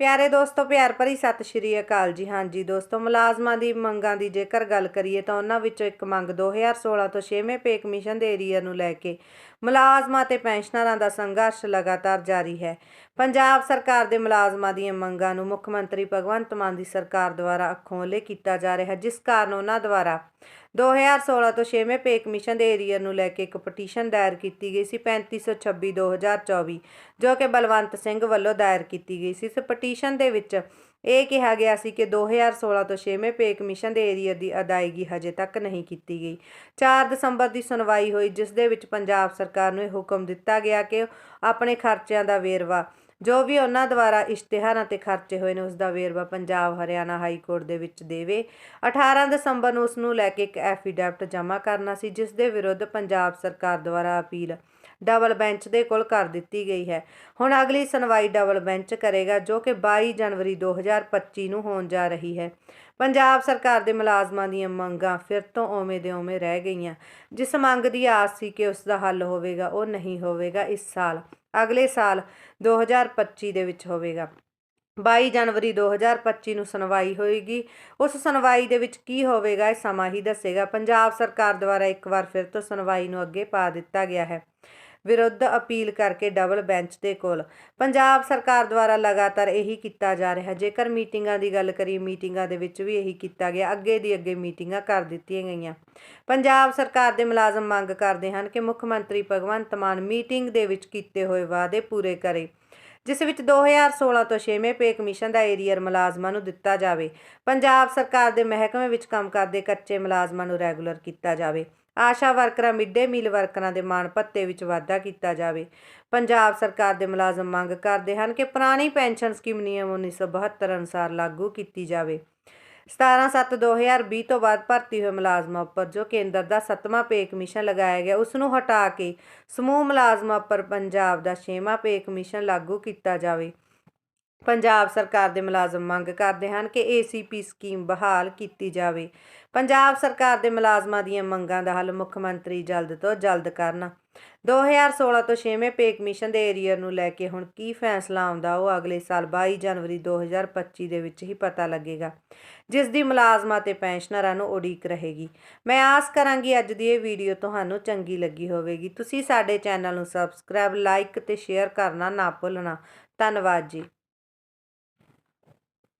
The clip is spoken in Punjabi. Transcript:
ਪਿਆਰੇ ਦੋਸਤੋ, ਪਿਆਰ ਭਰੀ ਸਤਿ ਸ਼੍ਰੀ ਅਕਾਲ ਜੀ। ਹਾਂਜੀ ਦੋਸਤੋ, ਮੁਲਾਜ਼ਮਾਂ ਦੀ ਮੰਗਾਂ ਦੀ ਜੇਕਰ ਗੱਲ ਕਰੀਏ ਤਾਂ ਉਹਨਾਂ ਵਿੱਚੋਂ ਇੱਕ ਮੰਗ 2016 ਤੋਂ 6ਵੇਂ ਪੇ ਕਮਿਸ਼ਨ ਦੇ ਏਰੀਆ ਨੂੰ ਲੈ ਕੇ ਮੁਲਾਜ਼ਮਾਂ ਤੇ ਪੈਨਸ਼ਨਰਾਂ ਦਾ ਸੰਘਰਸ਼ ਲਗਾਤਾਰ ਜਾਰੀ ਹੈ। ਪੰਜਾਬ ਸਰਕਾਰ ਦੇ ਮੁਲਾਜ਼ਮਾਂ ਦੀਆਂ ਮੰਗਾਂ ਨੂੰ ਮੁੱਖ ਮੰਤਰੀ ਭਗਵੰਤ ਮਾਨ ਦੀ ਸਰਕਾਰ ਦੁਆਰਾ ਅੱਖੋਂ ਕੀਤਾ ਜਾ ਰਿਹਾ, ਜਿਸ ਕਾਰਨ ਉਹਨਾਂ ਦੁਆਰਾ 2016 ਤੋਂ 6ਵੇਂ ਪੇ ਕਮਿਸ਼ਨ ਦੇ ਏਰੀਅਰ ਨੂੰ ਲੈ ਕੇ ਇੱਕ ਪਟੀਸ਼ਨ ਦਾਇਰ ਕੀਤੀ ਗਈ ਸੀ 3526 2024 ਜੋ ਕਿ ਬਲਵੰਤ ਸਿੰਘ ਵੱਲੋਂ ਦਾਇਰ ਕੀਤੀ ਗਈ ਸੀ। ਇਸ ਪਟੀਸ਼ਨ ਦੇ ਵਿੱਚ ਇਹ ਕਿਹਾ ਗਿਆ ਸੀ ਕਿ 2016 ਤੋਂ 6ਵੇਂ ਪੇ ਕਮਿਸ਼ਨ ਦੇ ਏਰੀਆ ਦੀ ਅਦਾਇਗੀ ਹਜੇ ਤੱਕ ਨਹੀਂ ਕੀਤੀ ਗਈ। 4 ਦਸੰਬਰ ਦੀ ਸੁਣਵਾਈ ਹੋਈ, ਜਿਸ ਦੇ ਵਿੱਚ ਪੰਜਾਬ ਸਰਕਾਰ ਨੂੰ ਇਹ ਹੁਕਮ ਦਿੱਤਾ ਗਿਆ ਕਿ ਆਪਣੇ ਖਰਚਿਆਂ ਦਾ ਵੇਰਵਾ ਜੋ ਵੀ ਉਹਨਾਂ ਦੁਆਰਾ ਇਸ਼ਤਿਹਾਰਾਂ ਤੇ ਖਰਚੇ ਹੋਏ ਨੇ, ਉਸ ਦਾ ਵੇਰਵਾ ਪੰਜਾਬ, ਹਰਿਆਣਾ ਹਾਈ ਕੋਰਟ ਦੇ ਵਿੱਚ ਦੇਵੇ। 18 ਦਸੰਬਰ ਨੂੰ ਉਸ ਨੂੰ ਲੈ ਕੇ ਇੱਕ ਐਫੀਡੈਵਿਟ ਜਮ੍ਹਾਂ ਕਰਨਾ ਸੀ, ਜਿਸ ਦੇ ਵਿਰੁੱਧ ਪੰਜਾਬ ਸਰਕਾਰ ਦੁਆਰਾ ਅਪੀਲ ਡਬਲ ਬੈਂਚ ਦੇ ਕੋਲ ਕਰ ਦਿੱਤੀ ਗਈ ਹੈ। ਹੁਣ ਅਗਲੀ ਸੁਣਵਾਈ ਡਬਲ ਬੈਂਚ ਕਰੇਗਾ, ਜੋ ਕਿ 22 ਜਨਵਰੀ 2025 ਨੂੰ ਹੋਣ ਜਾ ਰਹੀ ਹੈ। ਪੰਜਾਬ ਸਰਕਾਰ ਦੇ ਮੁਲਾਜ਼ਮਾਂ ਦੀਆਂ ਮੰਗਾਂ ਫਿਰ ਤੋਂ ਓਵੇਂ ਦੇ ਓਵੇਂ ਰਹਿ ਗਈਆਂ। ਜਿਸ ਮੰਗ ਦੀ ਆਸ ਸੀ ਕਿ ਉਸ ਦਾ ਹੱਲ ਹੋਵੇਗਾ, ਉਹ ਨਹੀਂ ਹੋਵੇਗਾ ਇਸ ਸਾਲ। ਅਗਲੇ ਸਾਲ 2025 ਦੇ ਵਿੱਚ ਹੋਵੇਗਾ। 22 ਜਨਵਰੀ 2025 ਨੂੰ ਸੁਣਵਾਈ ਹੋਏਗੀ। ਉਸ ਸੁਣਵਾਈ ਦੇ ਵਿੱਚ ਕੀ ਹੋਵੇਗਾ, ਇਹ ਸਮਾਂ ਹੀ ਦੱਸੇਗਾ। ਪੰਜਾਬ ਸਰਕਾਰ ਦੁਆਰਾ ਇੱਕ ਵਾਰ ਫਿਰ ਤੋਂ ਸੁਣਵਾਈ ਨੂੰ ਅੱਗੇ ਪਾ ਦਿੱਤਾ ਗਿਆ ਹੈ। ਵਿਰੁੱਧ ਅਪੀਲ ਕਰਕੇ ਡਬਲ ਬੈਂਚ ਦੇ ਕੋਲ। ਪੰਜਾਬ ਸਰਕਾਰ ਦੁਆਰਾ ਲਗਾਤਾਰ ਇਹੀ ਕੀਤਾ ਜਾ ਰਿਹਾ। ਜੇਕਰ ਮੀਟਿੰਗਾਂ ਦੀ ਗੱਲ ਕਰੀਏ, ਮੀਟਿੰਗਾਂ ਦੇ ਵਿੱਚ ਵੀ ਇਹੀ ਕੀਤਾ ਗਿਆ। ਅੱਗੇ ਦੀ ਅੱਗੇ ਮੀਟਿੰਗਾਂ ਕਰ ਦਿੱਤੀਆਂ ਗਈਆਂ। ਪੰਜਾਬ ਸਰਕਾਰ ਦੇ ਮੁਲਾਜ਼ਮ ਮੰਗ ਕਰਦੇ ਹਨ ਕਿ ਮੁੱਖ ਮੰਤਰੀ ਭਗਵੰਤ ਮਾਨ ਮੀਟਿੰਗ ਦੇ ਵਿੱਚ ਕੀਤੇ ਹੋਏ ਵਾਅਦੇ ਪੂਰੇ ਕਰੇ। ਜਿਸ ਵਿੱਚ 2016 ਤੋਂ 6ਵੇਂ ਪੇ ਕਮਿਸ਼ਨ ਦਾ ਏਰੀਅਰ ਮੁਲਾਜ਼ਮਾਂ ਨੂੰ ਦਿੱਤਾ ਜਾਵੇ। ਪੰਜਾਬ ਸਰਕਾਰ ਦੇ ਮਹਿਕਮੇ ਵਿੱਚ ਕੰਮ ਕਰਦੇ ਕੱਚੇ ਮੁਲਾਜ਼ਮਾਂ ਨੂੰ ਰੈਗੂਲਰ ਕੀਤਾ ਜਾਵੇ। ਆਸ਼ਾ ਵਰਕਰਾਂ, ਮਿੱਡੇ ਮੀਲ ਵਰਕਰਾਂ ਦੇ ਮਾਣ ਭੱਤੇ ਵਿੱਚ ਵਾਧਾ ਕੀਤਾ ਜਾਵੇ। ਪੰਜਾਬ ਸਰਕਾਰ ਦੇ ਮੁਲਾਜ਼ਮ ਮੰਗ ਕਰਦੇ ਹਨ ਕਿ ਪੁਰਾਣੀ ਪੈਨਸ਼ਨ ਸਕੀਮ ਨਿਯਮ 1972 ਅਨੁਸਾਰ ਲਾਗੂ ਕੀਤੀ ਜਾਵੇ। 17/7/2020 ਤੋਂ ਬਾਅਦ ਭਰਤੀ ਹੋਏ ਮੁਲਾਜ਼ਮਾਂ ਉੱਪਰ, ਜੋ ਕੇਂਦਰ ਦਾ 7ਵਾਂ ਪੇ ਕਮਿਸ਼ਨ ਲਗਾਇਆ ਗਿਆ ਉਸ ਨੂੰ ਹਟਾ ਕੇ ਸਮੂਹ ਮੁਲਾਜ਼ਮਾਂ ਉੱਪਰ ਪੰਜਾਬ ਦਾ 6ਵਾਂ ਪੇ ਕਮਿਸ਼ਨ ਲਾਗੂ ਕੀਤਾ ਜਾਵੇ। ਪੰਜਾਬ ਸਰਕਾਰ ਦੇ ਮੁਲਾਜ਼ਮ ਮੰਗ ਕਰਦੇ ਹਨ ਕਿ ਏਸੀਪੀ ਸਕੀਮ ਬਹਾਲ ਕੀਤੀ ਜਾਵੇ। ਪੰਜਾਬ ਸਰਕਾਰ ਦੇ ਮੁਲਾਜ਼ਮਾਂ ਦੀਆਂ ਮੰਗਾਂ ਦਾ ਹੱਲ ਮੁੱਖ ਮੰਤਰੀ ਜਲਦ ਤੋਂ ਜਲਦ ਕਰਨ 2016 ਤੋਂ 6ਵੇਂ ਪੇ ਕਮਿਸ਼ਨ ਦੇ ਏਰੀਅਰ ਨੂੰ ਲੈ ਕੇ ਹੁਣ ਕੀ ਫੈਸਲਾ ਆਉਂਦਾ ਉਹ ਅਗਲੇ ਸਾਲ 22 ਜਨਵਰੀ 2025 ਦੇ ਵਿੱਚ ਹੀ ਪਤਾ ਲੱਗੇਗਾ, ਜਿਸ ਦੀ ਮੁਲਾਜ਼ਮਾਂ ਤੇ ਪੈਨਸ਼ਨਰਾਂ ਨੂੰ ਉਡੀਕ ਰਹੇਗੀ। ਮੈਂ ਆਸ ਕਰਾਂਗੀ ਅੱਜ ਦੀ ਇਹ ਵੀਡੀਓ ਤੁਹਾਨੂੰ ਚੰਗੀ ਲੱਗੀ ਹੋਵੇਗੀ। ਤੁਸੀਂ ਸਾਡੇ ਚੈਨਲ ਨੂੰ ਸਬਸਕ੍ਰਾਈਬ, ਲਾਈਕ ਤੇ ਸ਼ੇਅਰ ਕਰਨਾ ਨਾ ਭੁੱਲਣਾ। ਧੰਨਵਾਦ ਜੀ।